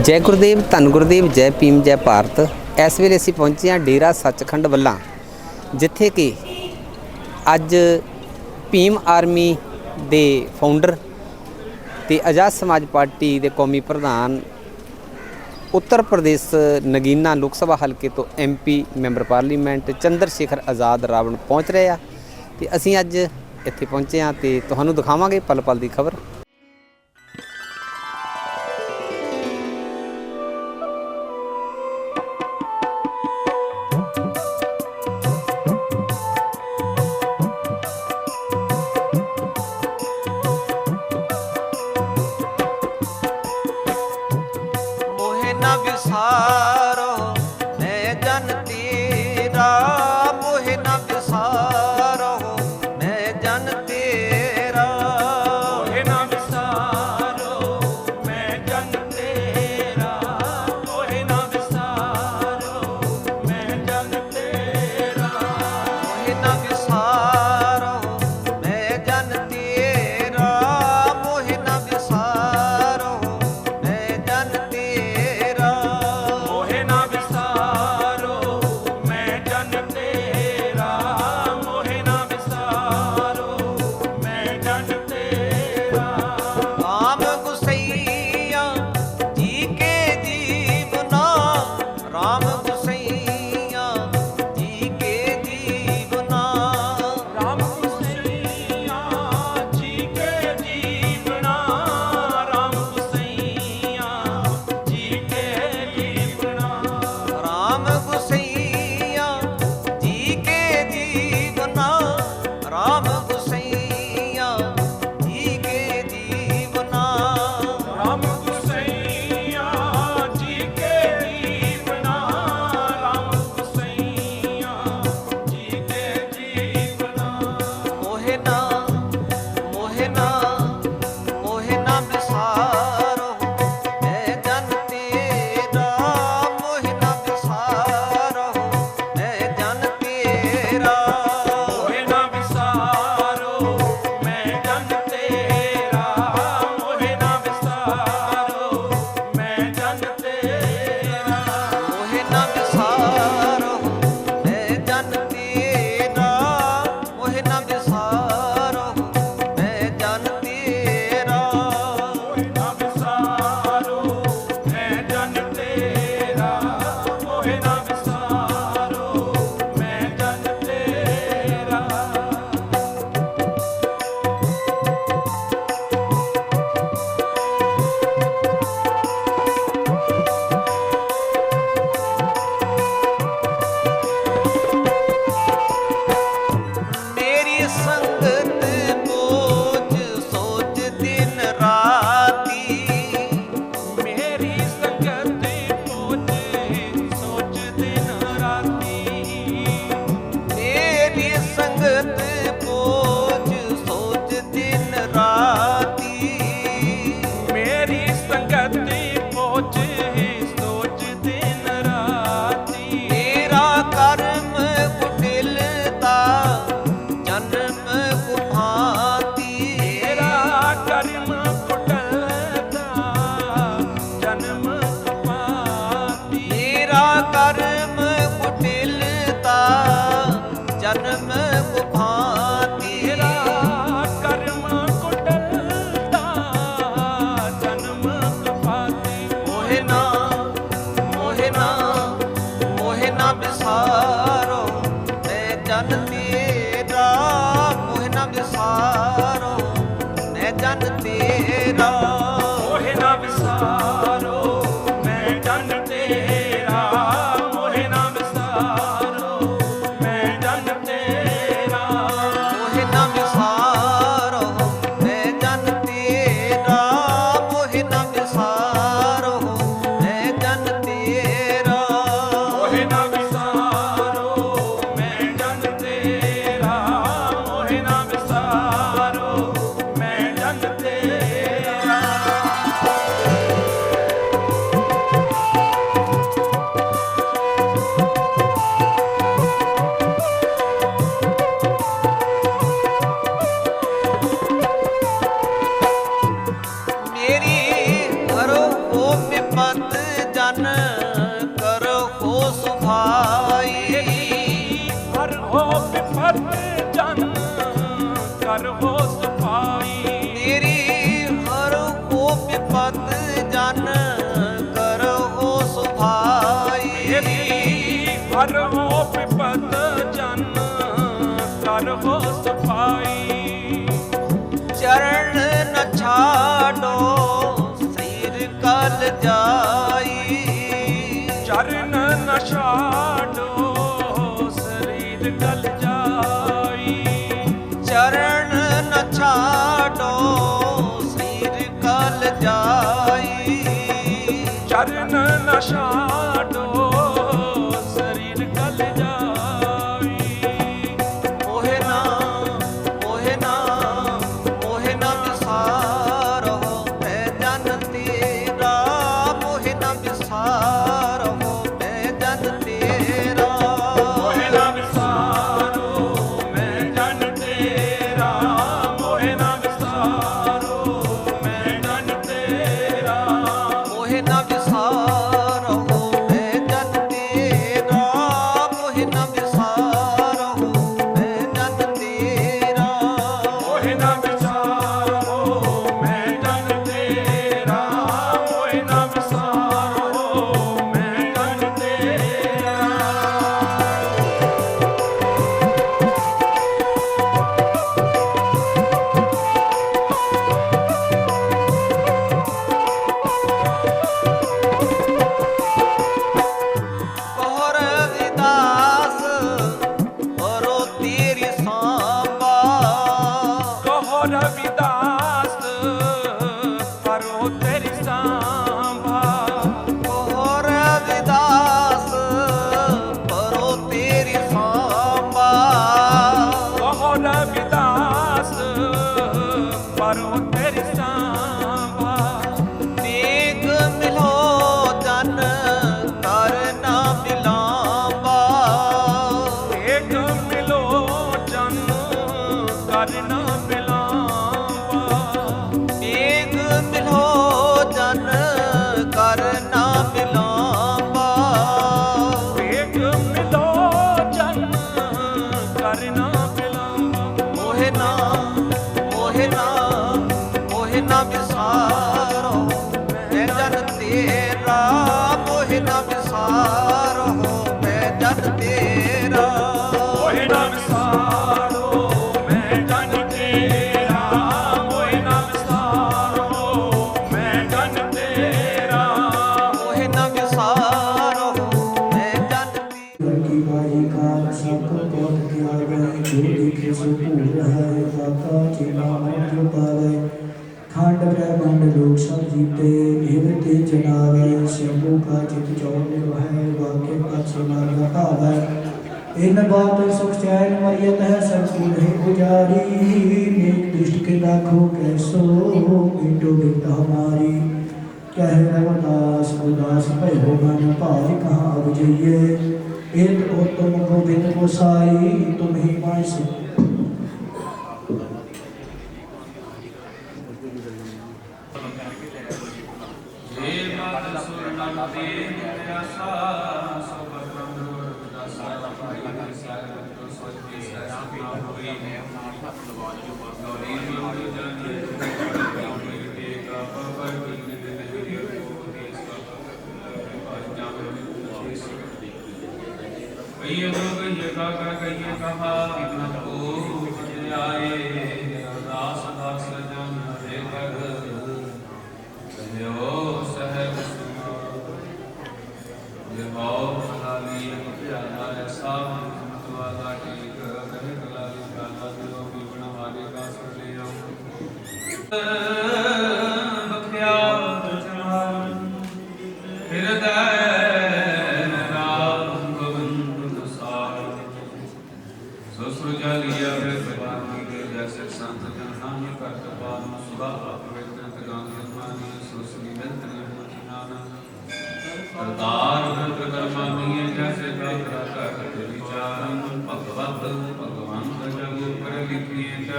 ਜੈ ਗੁਰਦੇਵ, ਧੰਨ ਗੁਰਦੇਵ, ਜੈ ਭੀਮ, ਜੈ ਭਾਰਤ। ਇਸ ਵੇਲੇ ਅਸੀਂ ਪਹੁੰਚੇ ਹਾਂ ਡੇਰਾ ਸੱਚਖੰਡ ਵੱਲਾਂ, ਜਿੱਥੇ ਕਿ ਅੱਜ ਭੀਮ ਆਰਮੀ ਦੇ ਫਾਊਂਡਰ ਤੇ ਆਜ਼ਾਦ ਸਮਾਜ ਪਾਰਟੀ ਦੇ ਕੌਮੀ ਪ੍ਰਧਾਨ ਉੱਤਰ ਪ੍ਰਦੇਸ਼ ਨਗੀਨਾ ਲੋਕ ਸਭਾ ਹਲਕੇ ਤੋਂ MP member parliament Chandra Shekhar Azad Ravan ਪਹੁੰਚ ਰਹੇ ਆ। ਤੇ ਅਸੀਂ ਅੱਜ ਇੱਥੇ ਪਹੁੰਚੇ ਹਾਂ ਤੇ ਤੁਹਾਨੂੰ ਦਿਖਾਵਾਂਗੇ ਪਲ ਪਲ ਦੀ ਖਬਰ। জানতে ਸਫ਼ਾਈ। ਚਰਨ ਨ ਸਿਰ ਕਲ ਜਾਈ। ਚਰਨ ਨ ਛਾਡੋ, ਸਰੀਰ ਕਲ ਜਾਈ। ਚਰਨ ਨ ਸਿਰ ਕਲ ਜਾਈ। ਚਰਨ ਨ paru teri भाई का सब कोट किया गया चोरी के सुपुर है दाता चिला मंत्र पाले खंड ब्रह्मांड लोग सब जीते इवते चनावे जनावे का चित जो निर्भय वाक्य का सुना है इन बातों सुख चैन मरियत है सब सुन है गुजारी नेक दुष्ट के लाखों कैसो मिटो बिट हमारी कह रवदास उदास भय हो मन पार कहाँ अब जाइए Ito po, tumagubin po sa iyo, ito mahimay. ਕਹੀਏ ਕੋ ਕਹੀਏ ਕਾ ਕਾ ਕਹੀਏ ਕਹਾ ਪ੍ਰਭੂ ਆਏ।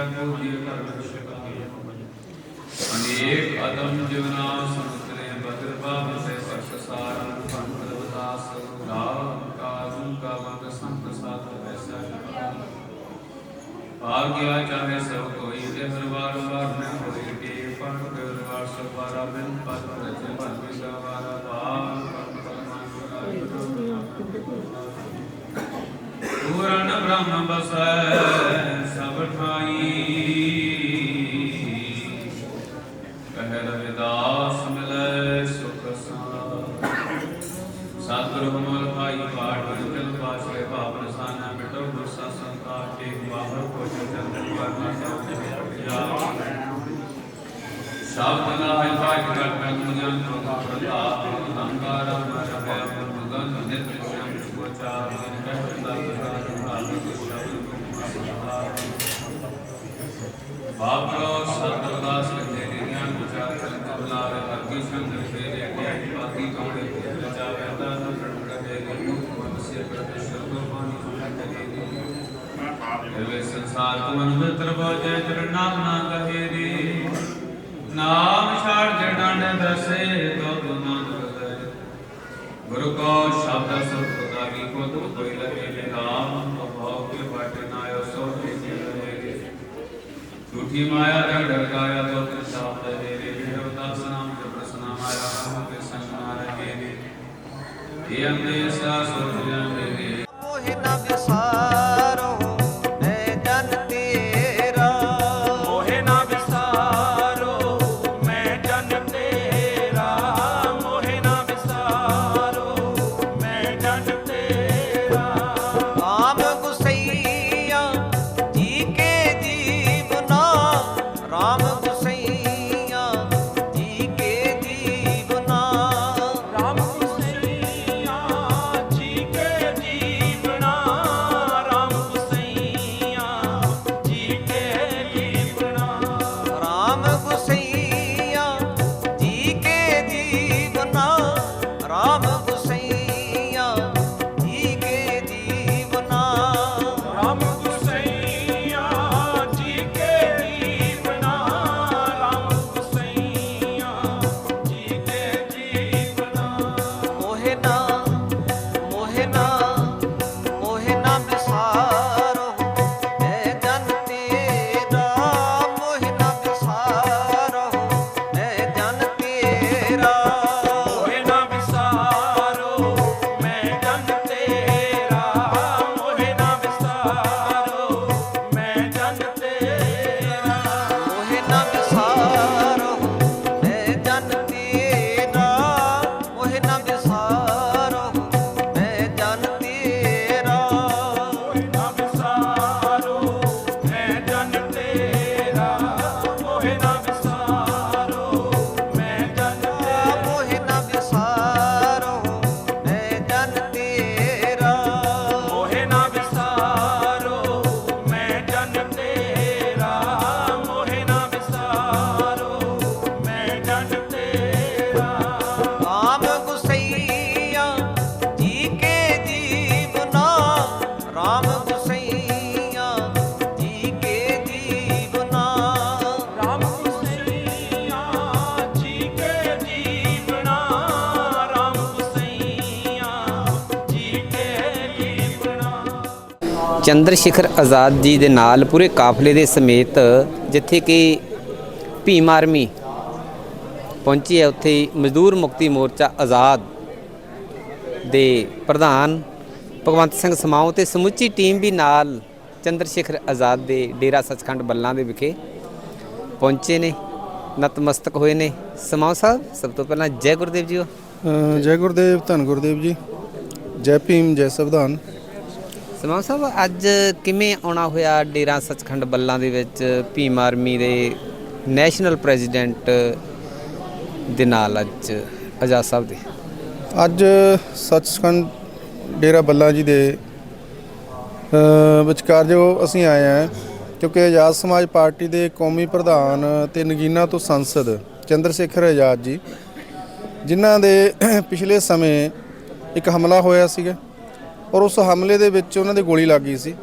જગતનું જીવન અનેક અદમ જીવના સમુદ્રે ભદ્રભાવ સે સક્ષસાર સંપ્રવતા સરુરાવ કાજુ કા વંગ સંપ્રસાદ વૈસા ભાગ્યા ચાહે સૌ કોઈ કે હરવાર વાર ન હોય કે પણ કરવાર સવારા બિન પર રજે પર વિસવારા ભાવ પૂરણ બ્રહ્મ બસે ਸਭ ਦਾ ਹਿਫਾਜ਼ਤ ਕਰਨ ਮੁਝੇ ਪ੍ਰਭਾਵ ਰੱਖਾ ਕੇ ਵੇ ਸੰਸਾਰ ਤੁਮਨ ਮਿੱਤਰ ਬੋਜੇ ਜਨ ਨਾਮ ਨਾ ਕਹੇ ਰੇ। ਨਾਮ ਛਾੜ ਜਡੰਡ ਦਸੇ ਤੋ ਤੁਮਨ ਬਗੈ ਗੁਰੂ ਕੋ ਸ਼ਬਦ ਸੁਖ ਪਤਾਗੀ ਕੋ ਤੂ ਕੋਈ ਲਗੇ ਨਿਗਾਮ ਅਭਾਵ ਕੇ ਬਾਟੇ ਨਾਇਓ ਸੋ ਤੇ ਰਹੇ ਝੂਠੀ ਮਾਇਆ ਦਾ ਡਰਕਾਇਆ ਤੋ ਤੇ ਸ਼ਬਦ ਹੈ ਰੇ ਜਿਹੜਾ ਦਾਸ ਨਾਮ ਤੇ ਪ੍ਰਸਨਾ ਮਾਇਆ ਹਮ ਕੇ ਸੰਗ ਨਾ ਰਹੇ ਰੇ। ਇਹ ਅੰਦੇ ਸਾ ਸੁਖ ਚੰਦਰ ਸ਼ੇਖਰ ਆਜ਼ਾਦ ਜੀ ਦੇ ਨਾਲ ਪੂਰੇ ਕਾਫਲੇ ਦੇ ਸਮੇਤ ਜਿੱਥੇ ਕਿ ਭੀਮ ਆਰਮੀ ਪਹੁੰਚੀ ਹੈ, ਉੱਥੇ ਮਜ਼ਦੂਰ ਮੁਕਤੀ ਮੋਰਚਾ ਆਜ਼ਾਦ ਦੇ ਪ੍ਰਧਾਨ ਭਗਵੰਤ ਸਿੰਘ ਸਮਾਉ ਤੇ ਸਮੁੱਚੀ ਟੀਮ ਵੀ ਨਾਲ ਚੰਦਰ ਸ਼ੇਖਰ ਆਜ਼ਾਦ ਦੇ ਡੇਰਾ ਸੱਚਖੰਡ ਬੱਲਾਂ ਦੇ ਵਿਖੇ ਪਹੁੰਚੇ ਨੇ, ਨਤਮਸਤਕ ਹੋਏ ਨੇ। ਸਮਾਉ ਸਾਹਿਬ, ਸਭ ਤੋਂ ਪਹਿਲਾਂ ਜੈ ਗੁਰਦੇਵ ਜੀ ਜੈ ਗੁਰਦੇਵ, ਧੰਨ ਗੁਰਦੇਵ ਜੀ। ਜੈ ਭੀਮ, ਜੈ ਸੰਵਿਧਾਨ। ਸਮਾਂ ਸਾਹਿਬ, ਅੱਜ ਕਿਵੇਂ ਆਉਣਾ ਹੋਇਆ ਡੇਰਾ ਸੱਚਖੰਡ ਬੱਲਾਂ ਦੇ ਵਿੱਚ ਭੀਮ ਆਰਮੀ ਦੇ ਨੈਸ਼ਨਲ ਪ੍ਰੈਜ਼ੀਡੈਂਟ ਦੇ ਨਾਲ ਅੱਜ ਆਜ਼ਾਦ ਸਾਹਿਬ ਦੇ? ਅੱਜ ਸੱਚਖੰਡ ਡੇਰਾ ਬੱਲਾ ਜੀ ਦੇ ਵਿਚਕਾਰ ਜੋ ਅਸੀਂ ਆਏ ਹਾਂ, ਕਿਉਂਕਿ ਆਜ਼ਾਦ ਸਮਾਜ ਪਾਰਟੀ ਦੇ ਕੌਮੀ ਪ੍ਰਧਾਨ ਤੇ ਨਗੀਨਾ ਤੋਂ ਸੰਸਦ ਚੰਦਰ ਸ਼ੇਖਰ ਆਜ਼ਾਦ ਜੀ, ਜਿਨ੍ਹਾਂ ਦੇ ਪਿਛਲੇ ਸਮੇਂ ਇੱਕ ਹਮਲਾ ਹੋਇਆ ਸੀਗਾ। ਔਰ ਉਸ ਹਮਲੇ ਦੇ ਵਿੱਚ ਉਹਨਾਂ ਦੇ ਗੋਲੀ ਲੱਗ ਗਈ ਸੀ।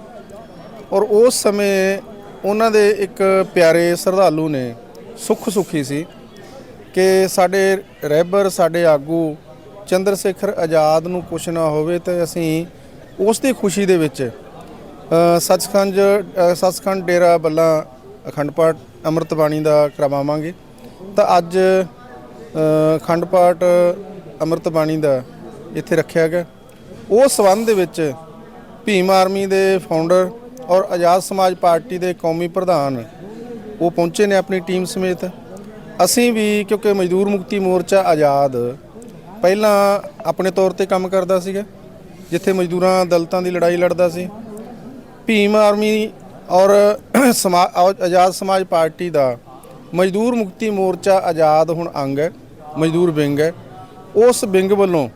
ਔਰ ਉਸ ਸਮੇਂ ਉਹਨਾਂ ਦੇ ਇੱਕ ਪਿਆਰੇ ਸ਼ਰਧਾਲੂ ਨੇ ਸੁੱਖ ਸੁਖੀ ਸੀ ਕਿ ਸਾਡੇ ਰਹਿਬਰ ਸਾਡੇ ਆਗੂ ਚੰਦਰ ਸ਼ੇਖਰ ਆਜ਼ਾਦ ਨੂੰ ਕੁਛ ਨਾ ਹੋਵੇ ਤੇ ਅਸੀਂ ਉਸ ਦੀ ਖੁਸ਼ੀ ਦੇ ਵਿੱਚ ਅ, ਸੱਚਖੰਡ ਸੱਚਖੰਡ ਡੇਰਾ ਬੱਲਾ ਅਖੰਡ ਪਾਠ ਅੰਮ੍ਰਿਤ ਬਾਣੀ ਦਾ ਕਰਵਾਵਾਂਗੇ। ਤਾਂ ਅੱਜ ਅਖੰਡ ਪਾਠ ਅੰਮ੍ਰਿਤ ਬਾਣੀ ਦਾ ਇੱਥੇ ਰੱਖਿਆ ਗਿਆ। ਉਸ ਸਬੰਧ ਦੇ ਵਿੱਚ ਭੀਮ ਆਰਮੀ ਦੇ ਫਾਊਂਡਰ ਔਰ ਆਜ਼ਾਦ ਸਮਾਜ ਪਾਰਟੀ ਦੇ ਕੌਮੀ ਪ੍ਰਧਾਨ ਉਹ ਪਹੁੰਚੇ ਨੇ ਆਪਣੀ ਟੀਮ ਸਮੇਤ। ਅਸੀਂ ਵੀ ਕਿਉਂਕਿ ਮਜ਼ਦੂਰ ਮੁਕਤੀ ਮੋਰਚਾ ਆਜ਼ਾਦ ਪਹਿਲਾਂ ਆਪਣੇ ਤੌਰ ਤੇ ਕੰਮ ਕਰਦਾ ਸੀਗਾ, ਜਿੱਥੇ ਮਜ਼ਦੂਰਾਂ ਦਲਤਾਂ ਦੀ ਲੜਾਈ ਲੜਦਾ ਸੀ। ਭੀਮ ਆਰਮੀ ਔਰ ਸਮਾ ਆਜ਼ਾਦ ਸਮਾਜ ਪਾਰਟੀ ਦਾ ਮਜ਼ਦੂਰ ਮੁਕਤੀ ਮੋਰਚਾ ਆਜ਼ਾਦ ਹੁਣ ਅੰਗ ਹੈ, ਮਜ਼ਦੂਰ ਵਿੰਗ ਹੈ। ਉਸ ਵਿੰਗ ਵੱਲੋਂ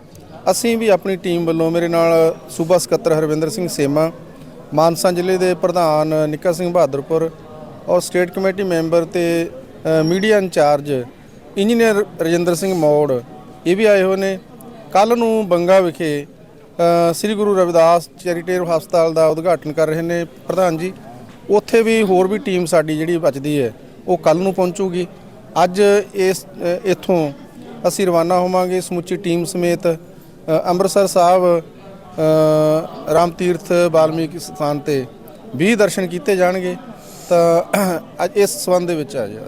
ਅਸੀਂ ਵੀ ਆਪਣੀ ਟੀਮ ਵੱਲੋਂ ਮੇਰੇ ਨਾਲ ਸੂਬਾ ਸਕੱਤਰ ਹਰਵਿੰਦਰ ਸਿੰਘ ਸੇਮਾ ਮਾਨਸਾ ਜ਼ਿਲ੍ਹੇ ਦੇ ਪ੍ਰਧਾਨ ਨਿੱਕਾ ਸਿੰਘ ਬਹਾਦਰਪੁਰ ਔਰ ਸਟੇਟ ਕਮੇਟੀ ਮੈਂਬਰ ਤੇ media incharge engineer Rajinder Singh Maur ਇਹ ਵੀ ਆਏ ਹੋਏ ਨੇ। ਕੱਲ ਨੂੰ ਬੰਗਾ ਵਿਖੇ ਸ੍ਰੀ ਗੁਰੂ ਰਵਿਦਾਸ ਚੈਰੀਟੇਬਲ ਹਸਪਤਾਲ ਦਾ ਉਦਘਾਟਨ ਕਰ ਰਹੇ ਨੇ ਪ੍ਰਧਾਨ ਜੀ। ਉੱਥੇ ਵੀ ਹੋਰ ਵੀ ਟੀਮ ਸਾਡੀ ਜਿਹੜੀ ਬਚਦੀ ਹੈ ਉਹ ਕੱਲ ਨੂੰ ਪਹੁੰਚੂਗੀ। ਅੱਜ ਇਸ ਅ, ਇੱਥੋਂ ਅਸੀਂ ਰਵਾਨਾ ਹੋਵਾਂਗੇ ਸਮੁੱਚੀ ਟੀਮ ਸਮੇਤ ਅੰਮ੍ਰਿਤਸਰ ਸਾਹਿਬ ਰਾਮ ਤੀਰਥ ਬਾਲਮੀਕ ਸਥਾਨ ਤੇ 20 ਦਰਸ਼ਨ ਕੀਤੇ ਜਾਣਗੇ ਤਾਂ ਅੱਜ ਇਸ ਸੰਬੰਧ ਦੇ ਵਿੱਚ ਆ ਜਾ।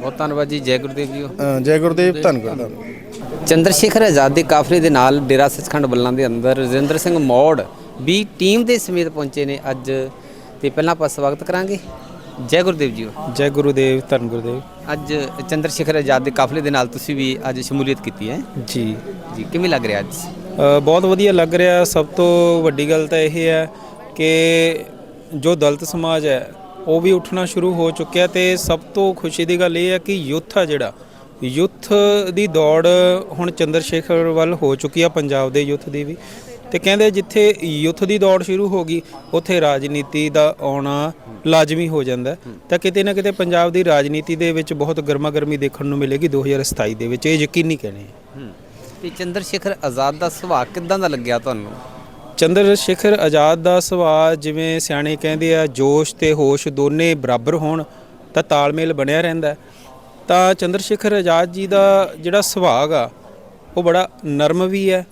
ਬਹੁਤ ਧੰਨਵਾਦ ਜੀ ਜੈ ਗੁਰਦੇਵ ਜੀ ਜੈ ਗੁਰਦੇਵ ਧੰਨਵਾਦ ਧੰਨਵਾਦ ਚੰਦਰ ਸ਼ੇਖਰ ਆਜ਼ਾਦ ਦੇ ਕਾਫਲੇ ਦੇ ਨਾਲ ਡੇਰਾ ਸੱਚਖੰਡ ਬੱਲਾਂ ਦੇ ਅੰਦਰ ਰਜਿੰਦਰ ਸਿੰਘ ਮੌੜ ਵੀ ਟੀਮ ਦੇ ਸਮੇਤ ਪਹੁੰਚੇ ਨੇ ਅੱਜ। ਤੇ ਪਹਿਲਾਂ ਆਪਾਂ ਸਵਾਗਤ ਕਰਾਂਗੇ। ਜੈ ਗੁਰਦੇਵ ਜੀ ਜੈ ਗੁਰੂਦੇਵ ਧੰਨ ਗੁਰੂਦੇਵ। ਅੱਜ ਚੰਦਰ ਸ਼ੇਖਰ ਆਜ਼ਾਦ ਦੇ ਕਾਫਲੇ ਦੇ ਨਾਲ ਤੁਸੀਂ ਵੀ ਅੱਜ ਸ਼ਮੂਲੀਅਤ ਕੀਤੀ ਹੈ। ਜੀ। ਜੀ ਕਿਵੇਂ ਲੱਗ ਰਿਹਾ ਅੱਜ? ਅ, ਬਹੁਤ ਵਧੀਆ ਲੱਗ ਰਿਹਾ। ਸਭ ਤੋਂ ਵੱਡੀ ਗੱਲ ਤਾਂ ਇਹ ਹੈ ਕਿ ਜੋ ਦਲਿਤ ਸਮਾਜ ਹੈ ਉਹ ਵੀ ਉੱਠਣਾ ਸ਼ੁਰੂ ਹੋ ਚੁੱਕਿਆ ਤੇ ਸਭ ਤੋਂ ਖੁਸ਼ੀ ਦੀ ਗੱਲ ਇਹ ਹੈ ਕਿ ਯੁੱਥ ਆ ਜਿਹੜਾ ਯੁੱਥ ਦੀ ਦੌੜ ਹੁਣ ਚੰਦਰ ਸ਼ੇਖਰ ਵੱਲ ਹੋ ਚੁੱਕੀ ਆ ਪੰਜਾਬ ਦੇ ਯੁੱਥ ਦੀ ਵੀ। ਤੇ ਕਹਿੰਦੇ ਜਿੱਥੇ ਯੁੱਥ ਦੀ ਦੌੜ ਸ਼ੁਰੂ ਹੋ ਗਈ ਉੱਥੇ ਰਾਜਨੀਤੀ ਦਾ ਆਉਣਾ ਲਾਜ਼ਮੀ ਹੋ ਜਾਂਦਾ। ਤਾਂ ਕਿਤੇ ਨਾ ਕਿਤੇ ਪੰਜਾਬ ਦੀ ਰਾਜਨੀਤੀ ਦੇ ਵਿੱਚ ਬਹੁਤ ਗਰਮਾ ਗਰਮੀ ਦੇਖਣ ਨੂੰ ਮਿਲੇਗੀ 2027 ਦੇ ਵਿੱਚ ਇਹ ਯਕੀਨੀ ਕਹਿਣੇ ਤੇ ਚੰਦਰ ਸ਼ੇਖਰ ਆਜ਼ਾਦ ਦਾ ਸੁਭਾਅ ਕਿੱਦਾਂ ਦਾ ਲੱਗਿਆ ਤੁਹਾਨੂੰ ਚੰਦਰ ਸ਼ੇਖਰ ਆਜ਼ਾਦ ਦਾ ਸੁਭਾਅ ਜਿਵੇਂ ਸਿਆਣੇ ਕਹਿੰਦੇ ਆ ਜੋਸ਼ ਤੇ ਹੋਸ਼ ਦੋਨੇ ਬਰਾਬਰ ਹੋਣ ਤਾਂ ਤਾਲਮੇਲ ਬਣਿਆ ਰਹਿੰਦਾ। ਤਾਂ ਚੰਦਰ ਸ਼ੇਖਰ ਆਜ਼ਾਦ ਜੀ ਦਾ ਜਿਹੜਾ ਸੁਭਾਅ ਆ ਉਹ ਬੜਾ ਨਰਮ ਵੀ ਹੈ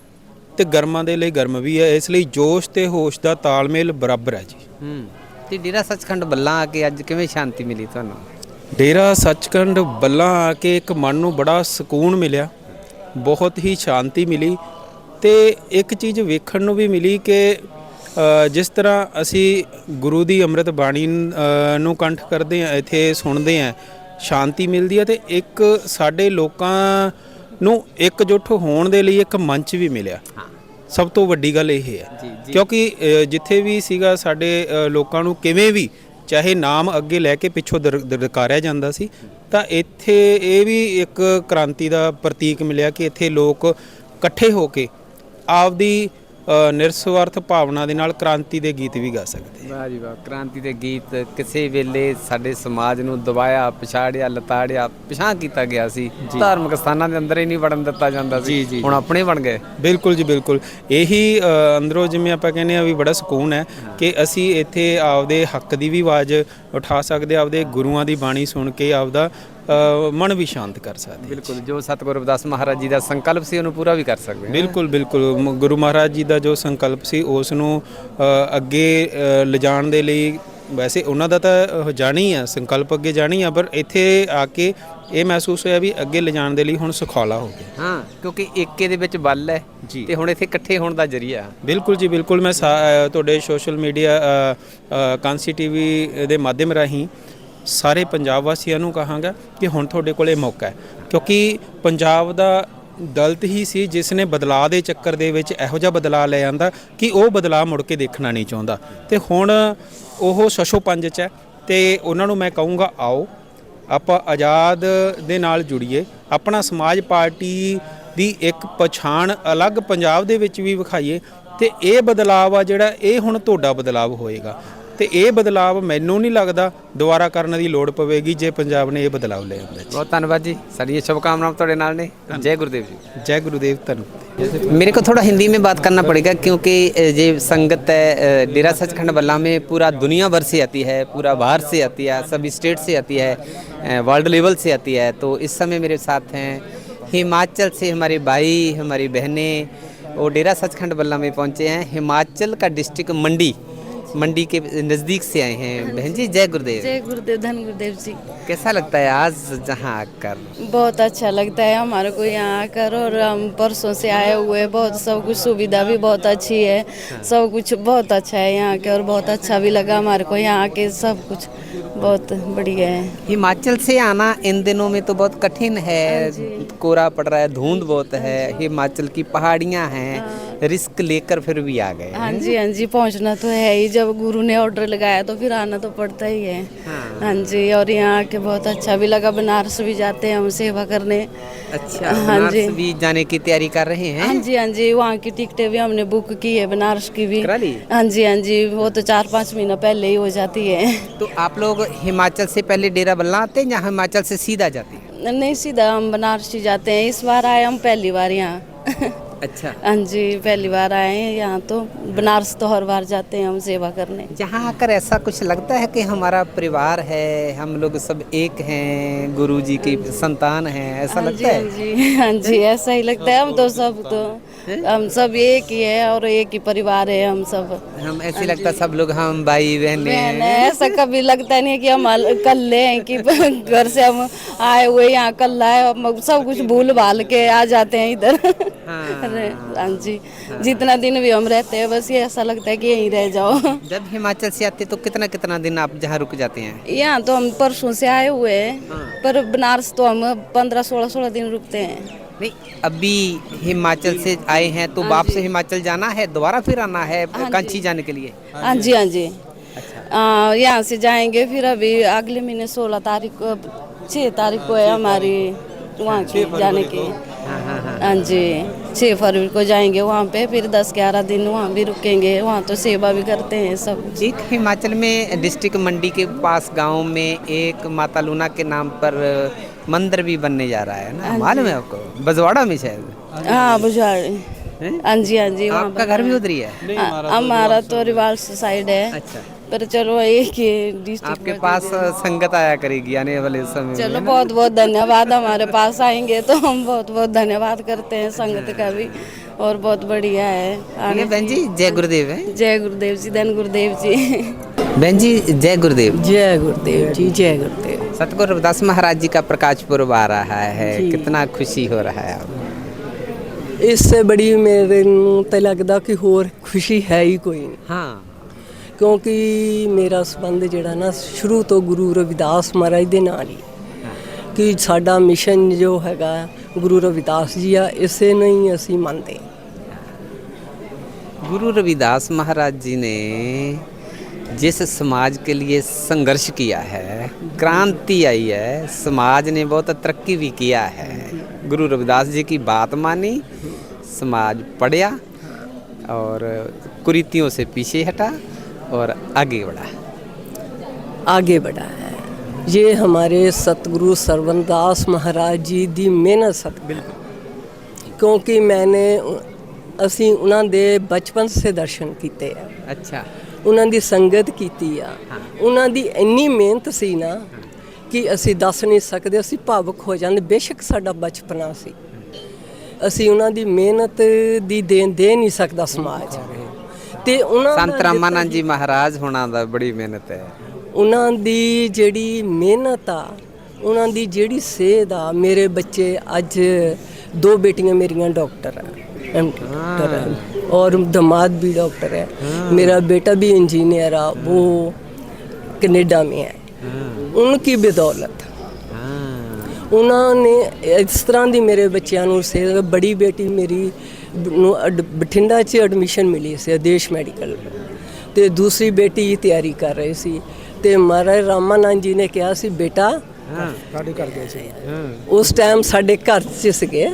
ਤੇ ਗਰਮਾਂ ਦੇ ਲਈ ਗਰਮ ਵੀ ਹੈ ਇਸ ਲਈ ਜੋਸ਼ ਤੇ ਹੋਸ਼ ਦਾ ਤਾਲਮੇਲ ਬਰਾਬਰ ਹੈ ਜੀ। ਹੂੰ ਤੇ ਡੇਰਾ ਸੱਚਖੰਡ ਬੱਲਾਂ ਆ ਕੇ ਅੱਜ ਕਿਵੇਂ ਸ਼ਾਂਤੀ ਮਿਲੀ ਤੁਹਾਨੂੰ? ਡੇਰਾ ਸੱਚਖੰਡ ਬੱਲਾਂ ਆ ਕੇ ਇੱਕ ਮਨ ਨੂੰ ਬੜਾ ਸਕੂਨ ਮਿਲਿਆ ਬਹੁਤ ਹੀ ਸ਼ਾਂਤੀ ਮਿਲੀ ਤੇ ਇੱਕ ਚੀਜ਼ ਵੇਖਣ ਨੂੰ ਵੀ ਮਿਲੀ ਕਿ ਜਿਸ ਤਰ੍ਹਾਂ ਅਸੀਂ ਗੁਰੂ ਦੀ ਅੰਮ੍ਰਿਤ ਬਾਣੀ ਨੂੰ ਕੰਠ ਕਰਦੇ ਆ ਇੱਥੇ ਸੁਣਦੇ ਆ ਸ਼ਾਂਤੀ ਮਿਲਦੀ ਹੈ ਤੇ ਇੱਕ ਸਾਡੇ ਲੋਕਾਂ ਨੂੰ ਇਕਜੁੱਟ ਹੋਣ ਦੇ ਲਈ ਇੱਕ ਮੰਚ ਵੀ ਮਿਲਿਆ। ਸਭ ਤੋਂ ਵੱਡੀ ਗੱਲ ਇਹ ਹੈ। ਕਿਉਂਕਿ ਜਿੱਥੇ ਵੀ ਸੀਗਾ ਸਾਡੇ ਲੋਕਾਂ ਨੂੰ ਕਿਵੇਂ ਵੀ ਚਾਹੇ ਨਾਮ ਅੱਗੇ ਲੈ ਕੇ ਪਿੱਛੋਂ ਦਰ- ਦਰਕਾਰਿਆ ਜਾਂਦਾ ਸੀ ਤਾਂ ਇੱਥੇ ਇਹ ਵੀ ਇੱਕ ਕ੍ਰਾਂਤੀ ਦਾ ਪ੍ਰਤੀਕ ਮਿਲਿਆ ਕਿ ਇੱਥੇ ਲੋਕ ਇਕੱਠੇ ਹੋ ਕੇ ਆਪਦੀ ਨਿਰਸਵਾਰਥ ਭਾਵਨਾ ਦੇ ਨਾਲ ਕ੍ਰਾਂਤੀ ਦੇ ਗੀਤ ਵੀ ਗਾ ਸਕਦੇ ਵਾਹ ਜੀ ਵਾਹ ਕ੍ਰਾਂਤੀ ਦੇ ਗੀਤ ਕਿਸੇ ਵੇਲੇ ਸਾਡੇ ਸਮਾਜ ਨੂੰ ਦਬਾਇਆ ਪਛਾੜਿਆ ਲਤਾੜਿਆ ਪਿਛਾਂ ਕੀਤਾ ਗਿਆ ਸੀ। ਧਾਰਮਿਕ ਸਥਾਨਾਂ ਦੇ ਅੰਦਰ ਹੀ ਨਹੀਂ ਵੜਨ ਦਿੱਤਾ ਜਾਂਦਾ ਸੀ। ਹੁਣ ਆਪਣੇ ਬਣ ਗਏ। ਬਿਲਕੁਲ ਜੀ ਬਿਲਕੁਲ। ਇਹੀ ਅੰਦਰੋਂ ਜਿਵੇਂ ਆਪਾਂ ਕਹਿੰਦੇ ਆ ਵੀ ਬੜਾ ਸਕੂਨ ਹੈ। ਕਿ ਅਸੀਂ ਇੱਥੇ ਆਪਦੇ ਹੱਕ ਦੀ ਵੀ ਆਵਾਜ਼ ਉਠਾ ਸਕਦੇ ਆਪਦੇ ਗੁਰੂਆਂ ਦੀ ਬਾਣੀ ਸੁਣ ਕੇ ਆਪਦਾ ਮਨ ਵੀ ਸ਼ਾਂਤ ਕਰ ਸਕਦੇ ਬਿਲਕੁਲ ਜੋ ਸਤਿਗੁਰੂ ਰਵਿਦਾਸ ਮਹਾਰਾਜ ਜੀ ਦਾ ਸੰਕਲਪ ਸੀ ਉਹਨੂੰ ਪੂਰਾ ਵੀ ਕਰ ਸਕਦੇ ਹਾਂ। ਬਿਲਕੁਲ ਬਿਲਕੁਲ। ਮ- ਗੁਰੂ ਮਹਾਰਾਜ ਜੀ ਦਾ ਜੋ ਸੰਕਲਪ ਸੀ ਉਸ ਨੂੰ ਅ, ਅੱਗੇ ਅ, ਲਿਜਾਣ ਦੇ ਲਈ ਵੈਸੇ ਉਹਨਾਂ ਦਾ ਤਾਂ ਅ, ਜਾਣੀ ਆ ਸੰਕਲਪ ਅੱਗੇ ਜਾਣੀ ਆ ਪਰ ਇੱਥੇ ਆ ਕੇ ਇਹ ਮਹਿਸੂਸ ਹੋਇਆ ਵੀ ਅੱਗੇ ਲਿਜਾਣ ਦੇ ਲਈ ਹੁਣ ਸੁਖਾਲਾ ਹੋ ਗਿਆ। ਹਾਂ ਕਿਉਂਕਿ ਏਕੇ ਦੇ ਵਿੱਚ ਬਲ ਹੈ ਜੀ। ਤੇ ਹੁਣ ਇੱਥੇ ਇਕੱਠੇ ਹੋਣ ਦਾ ਜਰੀਆ ਬਿਲਕੁਲ ਜੀ ਬਿਲਕੁਲ। ਮੈਂ ਸਾ- ਅ, ਤੁਹਾਡੇ ਸੋਸ਼ਲ ਮੀਡੀਆ ਕਾਂਸੀ ਟੀਵੀ ਦੇ ਮਾਧਿਅਮ ਰਾਹੀਂ ਸਾਰੇ ਪੰਜਾਬ ਵਾਸੀਆਂ ਨੂੰ ਕਹਾਂਗਾ ਕਿ ਹੁਣ ਤੁਹਾਡੇ ਕੋਲੇ ਮੌਕਾ ਹੈ। ਕਿਉਂਕਿ ਪੰਜਾਬ ਦਾ ਦਲਿਤ ਹੀ ਸੀ, ਜਿਸ ਨੇ ਬਦਲਾਅ ਦੇ ਚੱਕਰ ਦੇ ਵਿੱਚ ਇਹੋ ਜਿਹਾ ਬਦਲਾਅ ਲੈ ਆਂਦਾ ਕਿ ਉਹ ਬਦਲਾਅ ਮੁੜ ਕੇ ਦੇਖਣਾ ਨਹੀਂ ਚਾਹੁੰਦਾ। ਤੇ ਹੁਣ ਉਹ ਸ਼ਸ਼ੋ ਪੰਜ ਚ ਹੈ ਤੇ ਉਹਨਾਂ ਨੂੰ ਮੈਂ ਕਹੂੰਗਾ, ਆਓ ਆਪਾਂ ਆਜ਼ਾਦ ਦੇ ਨਾਲ ਜੁੜੀਏ। ਆਪਣਾ ਸਮਾਜ ਪਾਰਟੀ ਦੀ ਇੱਕ ਪਛਾਣ ਅਲੱਗ ਪੰਜਾਬ ਦੇ ਵਿੱਚ ਵੀ ਵਿਖਾਈਏ ਤੇ ਇਹ ਬਦਲਾਅ ਆ ਜਿਹੜਾ, ਇਹ ਹੁਣ ਤੁਹਾਡਾ ਬਦਲਾਅ ਹੋਏਗਾ। ਤੇ ਇਹ ਬਦਲਾਅ ਮੈਨੂੰ ਨਹੀਂ ਲੱਗਦਾ ਦੁਬਾਰਾ ਕਰਨ ਦੀ ਲੋੜ ਪਵੇਗੀ ਜੇ ਪੰਜਾਬ ਨੇ ਇਹ ਬਦਲਾਅ ਲੈ ਆਂਦਾ ਬਹੁਤ ਧੰਨਵਾਦ ਜੀ ਸਾਡੀਆਂ शुभकामनाएं ਤੁਹਾਡੇ ਨਾਲ ਨੇ जय गुरुदेव जी ਜੈ ਗੁਰੂਦੇਵ ਧੰਨਵਾਦ मेरे को थोड़ा हिंदी में बात करना पड़ेगा क्योंकि अ, ये संगत है अ, डेरा सचखंड बल्ला में पूरा दुनिया भर से आती है पूरा बाहर से आती है सभी स्टेट से आती है वर्ल्ड लेवल से आती है तो इस समय मेरे साथ हैं हिमाचल से हमारे भाई हमारी बहनें वो डेरा सचखंड बल्ला में पहुंचे हैं हिमाचल का डिस्ट्रिक्ट मंडी मंडी के नज़दीक से आए हैं। बहन जी जय गुरुदेव। जय गुरुदेव धन गुरुदेव जी। कैसा लगता है आज जहाँ आकर? बहुत अच्छा लगता है हमारे को यहाँ आकर और हम परसों से आए हुए हैं। बहुत सब कुछ सुविधा भी बहुत अच्छी है। सब कुछ बहुत अच्छा है यहाँ के और बहुत अच्छा भी लगा हमारे को यहाँ आके सब कुछ। बहुत बढ़िया है। हिमाचल से आना इन दिनों में तो बहुत कठिन है। कोरा पड़ रहा है धुंध बहुत है हिमाचल की पहाड़ियाँ हैं। रिस्क लेकर फिर भी आ गए हाँ जी हाँ जी पहुँचना तो है ही। जब गुरु ने ऑर्डर लगाया तो फिर आना तो पड़ता ही है। हाँ। जी और यहाँ आके बहुत अच्छा भी लगा। बनारस भी जाते हैं हम सेवा करने। अच्छा हाँ जी। भी जाने की तैयारी कर रहे हैं? हाँ जी हाँ जी वहाँ की टिकटें भी हमने बुक की है बनारस की भी। हाँ जी हाँ जी वो तो चार पाँच महीना पहले ही हो जाती है। तो आप लोग हिमाचल से पहले डेरा बल्ला आते हैं या हिमाचल से सीधा जाते हैं? नहीं सीधा हम बनारसी जाते हैं। इस बार आए हम पहली बार यहाँ। अच्छा। हाँ जी पहली बार आए हैं यहाँ तो। बनारस तो हर बार जाते हैं हम सेवा करने। यहाँ आकर ऐसा कुछ लगता है कि हमारा परिवार है हम लोग सब एक हैं गुरु जी। की संतान है ऐसा हाँ लगता हाँ? है जी हाँ जी ऐसा ही लगता है। हम तो सब तो हम सब एक ही है और एक ही परिवार है हम सब। हम ऐसे लगता है सब लोग हम भाई बहन है, ऐसा कभी लगता नहीं कि हम कल्ले हैं कि घर से हम आए हुए यहाँ कल्ला है हम सब कुछ भूल भाल के आ जाते हैं इधर। अरे, हाँ जी। जितना दिन भी हम रहते हैं बस ये ऐसा लगता है कि यहीं रह जाओ। जब हिमाचल से आते तो कितना कितना दिन आप जहाँ रुक जाते हैं? यहाँ तो हम परसों से आए हुए हैं। पर बनारस तो हम पंद्रह सोलह सोलह दिन रुकते हैं। नहीं अभी हिमाचल से आए हैं तो वापस हिमाचल जाना है दोबारा फिर आना है कांची जाने के लिए? हाँ जी हाँ जी। आ, यहाँ से जाएँगे फिर अभी अगले महीने सोलह तारीख को छः तारीख को है हमारी वहाँ की जाने की। हाँ जी छः फरवरी को जाएँगे वहाँ पे फिर दस ग्यारह दिन वहाँ भी रुकेंगे वहाँ तो सेवा भी करते हैं सब। एक हिमाचल में डिस्ट्रिक्ट मंडी के पास गाँव में एक माता लूना के नाम पर मंदिर भी बनने जा रहा है ना? मालूम है आपको? बजवाड़ा में शायद। हाँ हाँ? जी हाँ जी आपका घर भी उधर ही है? हाँ, हमारा तो रिवाल साइड है। अच्छा। पर चलो एक ही आपके पास संगत आया करेगी आने वाले समय चलो बहुत बहुत धन्यवाद हमारे पास आएँगे तो हम बहुत बहुत धन्यवाद करते हैं संगत का भी। और बहुत बढ़िया है। है बहन जी जय गुरुदेव है? जय गुरुदेव जी धन गुरुदेव जी। बहन जी जय गुरुदेव। जय गुरुदेव जी जय गुरुदेव। सतगुरु रविदास महाराज जी का प्रकाश पर्व आ रहा है कितना खुशी हो रहा है आपको ਇਸ ਸੇ ਬੜੀ ਮੇਰੇ ਨੂੰ ਤਾਂ ਲੱਗਦਾ ਕਿ ਹੋਰ ਖੁਸ਼ੀ ਹੈ ਹੀ ਕੋਈ ਨਹੀਂ हाँ ਕਿਉਂਕਿ ਮੇਰਾ ਸੰਬੰਧ ਜਿਹੜਾ ਨਾ ਸ਼ੁਰੂ ਤੋਂ ਗੁਰੂ ਰਵਿਦਾਸ ਮਹਾਰਾਜ ਦੇ ਨਾਲ ਹੀ ਕਿ ਸਾਡਾ ਮਿਸ਼ਨ ਜੋ ਹੈਗਾ ਗੁਰੂ ਰਵਿਦਾਸ ਜੀ ਆ ਇਸੇ ਨੂੰ ਹੀ ਅਸੀਂ ਮੰਨਦੇ गुरु रविदास महाराज जी ने जिस समाज के लिए संघर्ष किया है क्रांति आई है समाज ने बहुत तरक्की भी किया है गुरु रविदास जी की बात मानी समाज पढ़या और कुरीतियों से पीछे हटा और आगे बढ़ा आगे बढ़ा है ये हमारे सतगुरु सरवनदास महाराज जी ਦੀ ਮਿਹਨਤ ਸਦਕਾ ਕਿਉਂਕਿ ਮੈਨੇ ਅਸੀਂ ਉਹਨਾਂ ਦੇ ਬਚਪਨ ਸੇ ਦਰਸ਼ਨ ਕੀਤੇ ਆ अच्छा ਉਹਨਾਂ ਦੀ ਸੰਗਤ ਕੀਤੀ ਆ। ਉਹਨਾਂ ਦੀ ਇੰਨੀ ਮਿਹਨਤ ਸੀ ਨਾ ਕਿ ਅਸੀਂ ਦੱਸ ਨਹੀਂ ਸਕਦੇ ਅਸੀਂ ਭਾਵੁਕ ਹੋ ਜਾਂਦੇ। ਬੇਸ਼ੱਕ ਸਾਡਾ ਬਚਪਨਾ ਸੀ। ਅਸੀਂ ਉਹਨਾਂ ਦੀ ਮਿਹਨਤ ਦੀ ਦੇਣ ਦੇ ਨਹੀਂ ਸਕਦਾ ਸਮਾਜ। ਤੇ ਉਹਨਾਂ ਸੰਤ ਰਾਮਾਨੰਦ ਜੀ ਮਹਾਰਾਜ ਹੋਣਾ ਦਾ ਬੜੀ ਮਿਹਨਤ ਹੈ। ਉਹਨਾਂ ਦੀ ਜਿਹੜੀ ਮਿਹਨਤ ਆ ਉਹਨਾਂ ਦੀ ਜਿਹੜੀ ਸੇਧ ਆ ਮੇਰੇ ਬੱਚੇ ਅੱਜ ਦੋ ਬੇਟੀਆਂ ਮੇਰੀਆਂ ਡਾਕਟਰ ਆ। ਐਮ ਡਾਕਟਰ ਹੈ ਔਰ दमाद भी डॉक्टर है मेरा बेटा भी इंजीनियर आ वो कनाडा में है उनकी बदौलत ਉਹਨਾਂ ਨੇ ਇਸ ਤਰ੍ਹਾਂ ਦੀ ਮੇਰੇ ਬੱਚਿਆਂ ਨੂੰ ਸੇਧ ਬੜੀ ਬੇਟੀ ਮੇਰੀ ਨੂੰ ਅਡ- ਬਠਿੰਡਾ 'ਚ ਐਡਮਿਸ਼ਨ ਮਿਲੀ ਸੀ ਆਦੇਸ਼ ਮੈਡੀਕਲ ਤੇ ਦੂਸਰੀ ਬੇਟੀ ਤਿਆਰੀ ਕਰ ਰਹੀ ਸੀ ਤੇ ਮਹਾਰਾਜ ਰਾਮਾਨੰਦ ਜੀ ਨੇ ਕਿਹਾ ਸੀ ਬੇਟਾ ਸਾਡੇ ਘਰ ਗਏ ਸੀ ਉਸ ਟਾਈਮ ਸਾਡੇ ਘਰ 'ਚ ਸੀਗੇ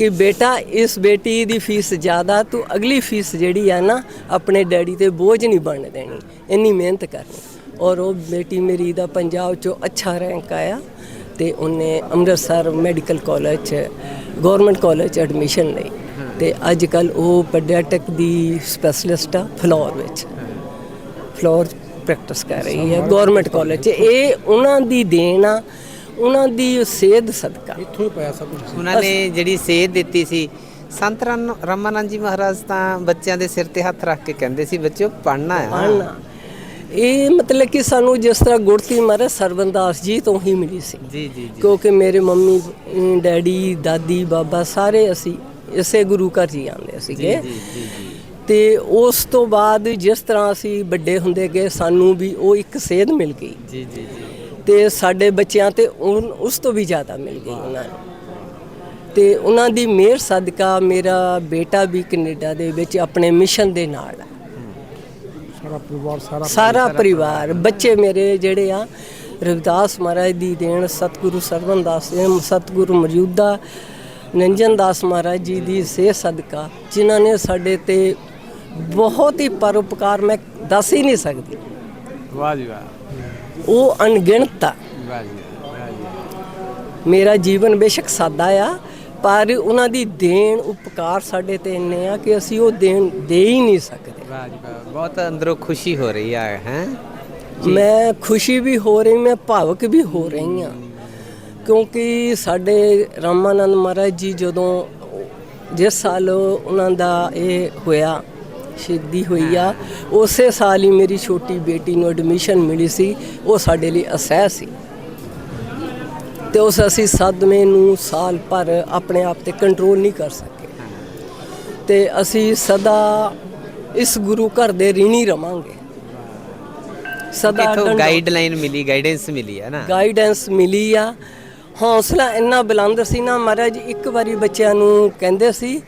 ਕਿ ਬੇਟਾ, ਇਸ ਬੇਟੀ ਦੀ ਫੀਸ ਜ਼ਿਆਦਾ, ਤੂੰ ਅਗਲੀ ਫੀਸ ਜਿਹੜੀ ਆ ਨਾ, ਆਪਣੇ ਡੈਡੀ ਤੇ ਬੋਝ ਨਹੀਂ ਬਣ ਦੇਣੀ। ਇੰਨੀ ਮਿਹਨਤ ਕਰਨੀ। ਔਰ ਉਹ ਬੇਟੀ ਮੇਰੀ ਦਾ ਪੰਜਾਬ 'ਚੋਂ ਅੱਛਾ ਰੈਂਕ ਆਇਆ ਤੇ ਉਹਨੇ ਅੰਮ੍ਰਿਤਸਰ ਮੈਡੀਕਲ ਕਾਲਜ 'ਚ ਗਵਰਨਮੈਂਟ ਕਾਲਜ 'ਚ ਐਡਮਿਸ਼ਨ ਲਈ। ਤੇ ਅੱਜ ਕੱਲ ਉਹ ਪੈਡੀਆਟ੍ਰਿਕ ਦੀ ਸਪੈਸ਼ਲਿਸਟ ਆ ਫਲੋਰ ਵਿੱਚ। ਫਲੋਰ ਪ੍ਰੈਕਟਿਸ ਕਰ ਰਹੀ ਹੈ ਗਵਰਨਮੈਂਟ ਕਾਲਜ 'ਚ। ਇਹ ਉਹਨਾਂ ਦੀ ਦੇਣ ਆ ਉਹਨਾਂ ਦੀ ਸੇਧ ਸਦਕਾ। ਇੱਥੋਂ ਹੀ ਪਿਆ ਸਭ ਕੁਝ ਉਹਨਾਂ ਨੇ ਜਿਹੜੀ ਸੇਧ ਦਿੱਤੀ ਸੀ ਸੰਤ ਰਾਮਾਨੰਦ ਜੀ ਮਹਾਰਾਜ ਤਾਂ ਬੱਚਿਆਂ ਦੇ ਸਿਰ ਤੇ ਹੱਥ ਰੱਖ ਕੇ ਕਹਿੰਦੇ ਸੀ ਬੱਚਿਓ ਪੜ੍ਹਨਾ ਆ। ਪੜ੍ਹਨਾ। ਇਹ ਮਤਲਬ ਕਿ ਸਾਨੂੰ ਜਿਸ ਤਰ੍ਹਾਂ ਗੁਰਤੀ ਮਾਰੇ ਸਰਵਨਦਾਸ ਜੀ ਤੋਂ ਹੀ ਮਿਲੀ ਸੀ। ਜੀ ਜੀ ਜੀ। ਕਿਉਂਕਿ ਮੇਰੇ ਮੰਮੀ ਅਮ, ਡੈਡੀ ਦਾਦੀ ਬਾਬਾ ਸਾਰੇ ਅਸੀਂ ਇਸੇ ਗੁਰੂ ਘਰ ਜੀ ਆਉਂਦੇ ਸੀਗੇ। ਜੀ ਜੀ ਜੀ। ਤੇ ਉਸ ਤੋਂ ਬਾਅਦ ਜਿਸ ਤਰ੍ਹਾਂ ਅਸੀਂ ਵੱਡੇ ਹੁੰਦੇ ਗਏ ਸਾਨੂੰ ਵੀ ਉਹ ਇੱਕ ਸੇਧ ਮਿਲ ਗਈ। ਜੀ ਜੀ ਜੀ। ਤੇ ਸਾਡੇ ਬੱਚਿਆਂ ਤੇ ਉਸ ਤੋਂ ਵੀ ਜ਼ਿਆਦਾ ਮਿਲ ਗਈ ਉਹਨਾਂ ਨੂੰ। ਤੇ ਉਹਨਾਂ ਦੀ ਮਿਹਰ ਸਦਕਾ ਮੇਰਾ ਬੇਟਾ ਵੀ ਕੈਨੇਡਾ ਦੇ ਵਿੱਚ ਆਪਣੇ ਮਿਸ਼ਨ ਦੇ ਨਾਲ ਹੈ। ਸਾਰਾ ਪਰਿਵਾਰ ਸਾਰਾ ਸਾਰਾ ਪਰਿਵਾਰ ਬੱਚੇ ਮੇਰੇ ਜਿਹੜੇ ਆ ਰਵਿਦਾਸ ਮਹਾਰਾਜ ਦੀ ਦੇਣ ਸਤਿਗੁਰੂ ਸਰਵਨਦਾਸ ਜੀ ਸਤਿਗੁਰੂ ਮੌਜੂਦਾ ਨੰਜਨ ਦਾਸ ਮਹਾਰਾਜ ਜੀ ਦੀ ਸੇ ਸਦਕਾ ਜਿਨ੍ਹਾਂ ਨੇ ਸਾਡੇ ਤੇ ਬਹੁਤ ਹੀ ਪਰਉਪਕਾਰ ਮੈਂ ਦੱਸ ਹੀ ਨਹੀਂ ਸਕਦੀ। ਵਾਹ ਜੀ ਵਾਹ। ਉਹ ਅਣਗਿਣਤ ਆ। ਮੇਰਾ ਜੀਵਨ ਬੇਸ਼ੱਕ ਸਾਦਾ ਆ ਪਰ ਉਹਨਾਂ ਦੀ ਦੇਣ ਉਪਕਾਰ ਸਾਡੇ ਤੇ ਇੰਨੇ ਆ ਕਿ ਅਸੀਂ ਉਹ ਦੇਣ ਦੇ ਹੀ ਨਹੀਂ ਸਕਦੇ। ਵਾਹ ਜੀ ਵਾਹ ਬਹੁਤ ਅੰਦਰੋਂ ਖੁਸ਼ੀ ਹੋ ਰਹੀ ਆ ਹੈ? ਮੈਂ ਖੁਸ਼ੀ ਵੀ ਹੋ ਰਹੀ ਮੈਂ ਭਾਵਕ ਵੀ ਹੋ ਰਹੀ ਹਾਂ ਕਿਉਂਕਿ ਸਾਡੇ ਰਾਮਾਨੰਦ ਮਹਾਰਾਜ ਜੀ ਜਦੋਂ ਜਿਸ ਸਾਲ ਉਹਨਾਂ ਦਾ ਇਹ ਹੋਇਆ ਸ਼ਹੀਦੀ ਹੋਈ ਆ। ਉਸੇ ਸਾਲ ਹੀ ਮੇਰੀ ਛੋਟੀ ਬੇਟੀ ਨੂੰ ਐਡਮਿਸ਼ਨ ਮਿਲੀ ਸੀ। ਉਹ ਸਾਡੇ ਲਈ ਅਸਹਿ ਸੀ। ਤੇ ਉਸ ਅਸੀਂ ਸਦਮੇ ਨੂੰ ਸਾਲ ਭਰ ਆਪਣੇ ਆਪ ਤੇ ਕੰਟਰੋਲ ਨਹੀਂ ਕਰ ਸਕੇ। ਤੇ ਅਸੀਂ ਸਦਾ ਇਸ ਗੁਰੂ ਘਰ ਦੇ ঋਣੀ ਰਵਾਂਗੇ। ਸਦਾ ਕਿਥੋਂ ਗਾਈਡਲਾਈਨ ਮਿਲੀ ਗਾਈਡੈਂਸ ਮਿਲੀ ਹੈ ਨਾ। ਗਾਈਡੈਂਸ ਮਿਲੀ ਆ। ਹੌਸਲਾ ਇੰਨਾ ਬੁਲੰਦ ਸੀ ਨਾ ਮਹਾਰਾਜ ਇੱਕ ਵਾਰੀ ਬੱਚਿਆਂ ਨੂੰ ਕਹਿੰਦੇ ਸੀ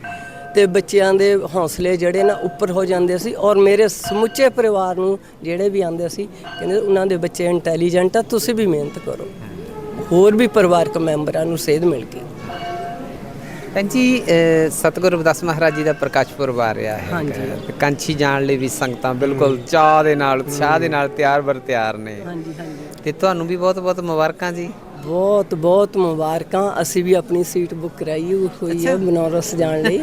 ਤੇ ਬੱਚਿਆਂ ਦੇ ਹੌਸਲੇ ਜਿਹੜੇ ਨਾ ਉੱਪਰ ਹੋ ਜਾਂਦੇ ਸੀ ਔਰ ਮੇਰੇ ਸਮੁੱਚੇ ਪਰਿਵਾਰ ਨੂੰ ਜਿਹੜੇ ਵੀ ਆਂਦੇ ਸੀ ਕਹਿੰਦੇ ਉਹਨਾਂ ਦੇ ਬੱਚੇ ਇੰਟੈਲੀਜੈਂਟ ਆ ਤੁਸੀਂ ਵੀ ਮਿਹਨਤ ਕਰੋ। ਹੋਰ ਵੀ ਪਰਿਵਾਰਕ ਮੈਂਬਰਾਂ ਨੂੰ ਸੇਧ ਮਿਲ ਗਈ। ਜੀ ਸਤਿਗੁਰੂ ਰਵਿਦਾਸ ਮਹਾਰਾਜ ਜੀ ਦਾ ਪ੍ਰਕਾਸ਼ ਪੁਰਬ ਆ ਰਿਹਾ ਹੈ। ਹਾਂਜੀ। ਕਾਂਛੀ ਜਾਣ ਲਈ ਵੀ ਸੰਗਤਾਂ ਬਿਲਕੁਲ ਚਾਹ ਦੇ ਨਾਲ ਉਤਸ਼ਾਹ ਦੇ ਨਾਲ ਤਿਆਰ ਬਰ ਤਿਆਰ ਨੇ। ਹਾਂਜੀ ਹਾਂਜੀ। ਤੇ ਤੁਹਾਨੂੰ ਵੀ ਬਹੁਤ ਬਹੁਤ ਮੁਬਾਰਕਾਂ ਜੀ। ਬਹੁਤ ਬਹੁਤ ਮੁਬਾਰਕਾਂ। ਅਸੀਂ ਵੀ ਆਪਣੀ ਸੀਟ ਬੁੱਕ ਕਰਾਈ ਹੋਈ ਹੈ ਬਨਾਰਸ ਜਾਣ ਲਈ।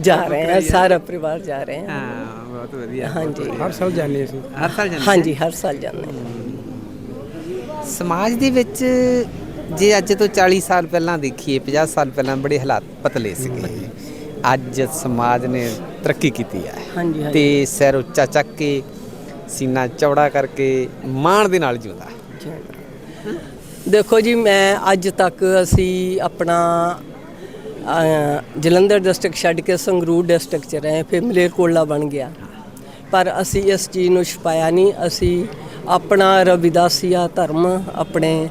ਜਾ ਰਹੇ ਹਾਂ ਸਾਰਾ ਪਰਿਵਾਰ ਜਾ ਰਹੇ ਹਾਂ। ਹਾਂ ਬਹੁਤ ਵਧੀਆ ਹਾਂਜੀ। ਹਰ ਸਾਲ ਜਾਂਦੇ ਅਸੀਂ। ਹਰ ਸਾਲ ਜਾਂਦੇ ਹਾਂਜੀ ਹਰ ਸਾਲ ਜਾਂਦੇ ਹਾਂ। ਸਮਾਜ ਦੇ ਵਿੱਚ ਜੇ ਅੱਜ ਤੋਂ 40 ਸਾਲ ਪਹਿਲਾਂ ਦੇਖੀਏ 50 ਸਾਲ ਪਹਿਲਾਂ ਬੜੇ ਹਾਲਾਤ ਪਤਲੇ ਸੀਗੇ। ਅੱਜ ਸਮਾਜ ਨੇ ਤਰੱਕੀ ਕੀਤੀ ਹੈ ਹਾਂਜੀ ਹਾਂਜੀ। ਤੇ ਸਿਰ ਉੱਚਾ ਚੱਕ ਕੇ ਸੀਨਾ ਚੌੜਾ ਕਰਕੇ ਮਾਣ ਦੇ ਨਾਲ ਜਿਉਂਦਾ। ਦੇਖੋ ਜੀ, ਮੈਂ ਅੱਜ ਤੱਕ ਅਸੀਂ ਆਪਣਾ ਜਲੰਧਰ ਡਿਸਟ੍ਰਿਕਟ ਛੱਡ ਕੇ ਸੰਗਰੂਰ ਡਿਸਟ੍ਰਿਕਟ ਚ ਰਹੇ ਫਿਰ ਮਲੇਰਕੋਟਲਾ ਬਣ ਗਿਆ। ਪਰ ਅਸੀਂ ਇਸ ਚੀਜ਼ ਨੂੰ ਛੁਪਾਇਆ ਨਹੀਂ, ਅਸੀਂ ਆਪਣਾ ਰਵਿਦਾਸੀਆ ਧਰਮ, ਆਪਣੇ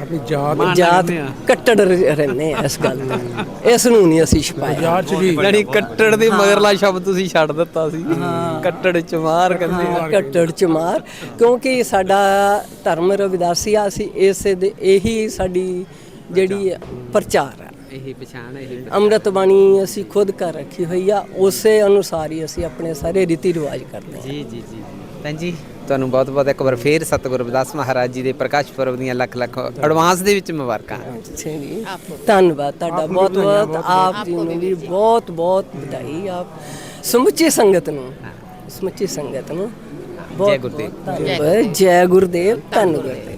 ਆਪਣੀ ਜਾਤ ਜਾਤ ਕੱਟੜ ਰਹਿੰਦੇ ਆ ਇਸ ਗੱਲ ਤੇ ਇਸ ਨੂੰ ਨਹੀਂ ਅਸੀਂ ਛੁਪਾਇਆ। ਯਾਨੀ ਕੱਟੜ ਦੇ ਮਗਰਲਾ ਸ਼ਬਦ ਤੁਸੀਂ ਛੱਡ ਦਿੱਤਾ ਸੀ। ਕੱਟੜ ਚਮਾਰ ਕਹਿੰਦੇ ਹਾਂ, ਕੱਟੜ ਚਮਾਰ। ਕਿਉਂਕਿ ਸਾਡਾ ਧਰਮ ਰਵਿਦਾਸੀਆ ਅਸੀਂ ਇਸੇ ਦੇ ਇਹੀ ਸਾਡੀ ਜਿਹੜੀ ਪ੍ਰਚਾਰ ਹੈ ਇਹ ਪਛਾਣ ਇਹ ਅੰਮ੍ਰਿਤ ਬਾਣੀ ਅਸੀਂ ਖੁਦ ਕਰ ਰੱਖੀ ਹੋਈ ਆ ਉਸੇ ਅਨੁਸਾਰ ਹੀ ਅਸੀਂ ਆਪਣੇ ਸਾਰੇ ਰੀਤੀ ਰਿਵਾਜ ਕਰਦੇ ਹਾਂ ਜੀ ਜੀ ਜੀ। ਭੈਣ ਜੀ ਤੁਹਾਨੂੰ ਬਹੁਤ ਬਹੁਤ ਇੱਕ ਵਾਰ ਫੇਰ ਸਤਿਗੁਰੂ ਰਵਿਦਾਸ ਮਹਾਰਾਜ ਜੀ ਦੇ ਪ੍ਰਕਾਸ਼ ਪੁਰਬ ਦੀਆਂ ਲੱਖ ਲੱਖ ਐਡਵਾਂਸ ਦੇ ਵਿੱਚ ਮੁਬਾਰਕਾਂ। ਅੱਛਾ ਜੀ। ਧੰਨਵਾਦ ਤੁਹਾਡਾ ਬਹੁਤ ਬਹੁਤ। ਆਪ ਜੀ ਨੂੰ ਵੀ ਬਹੁਤ ਬਹੁਤ ਵਧਾਈ। ਆਪ ਸਮੁੱਚੀ ਸੰਗਤ ਨੂੰ ਸਮੁੱਚੀ ਸੰਗਤ ਨੂੰ ਬਹੁਤ ਗੁਰਦੇਵ। ਧੰਨਵਾਦ। ਜੈ ਗੁਰਦੇਵ ਧੰਨ ਗੁਰਦੇਵ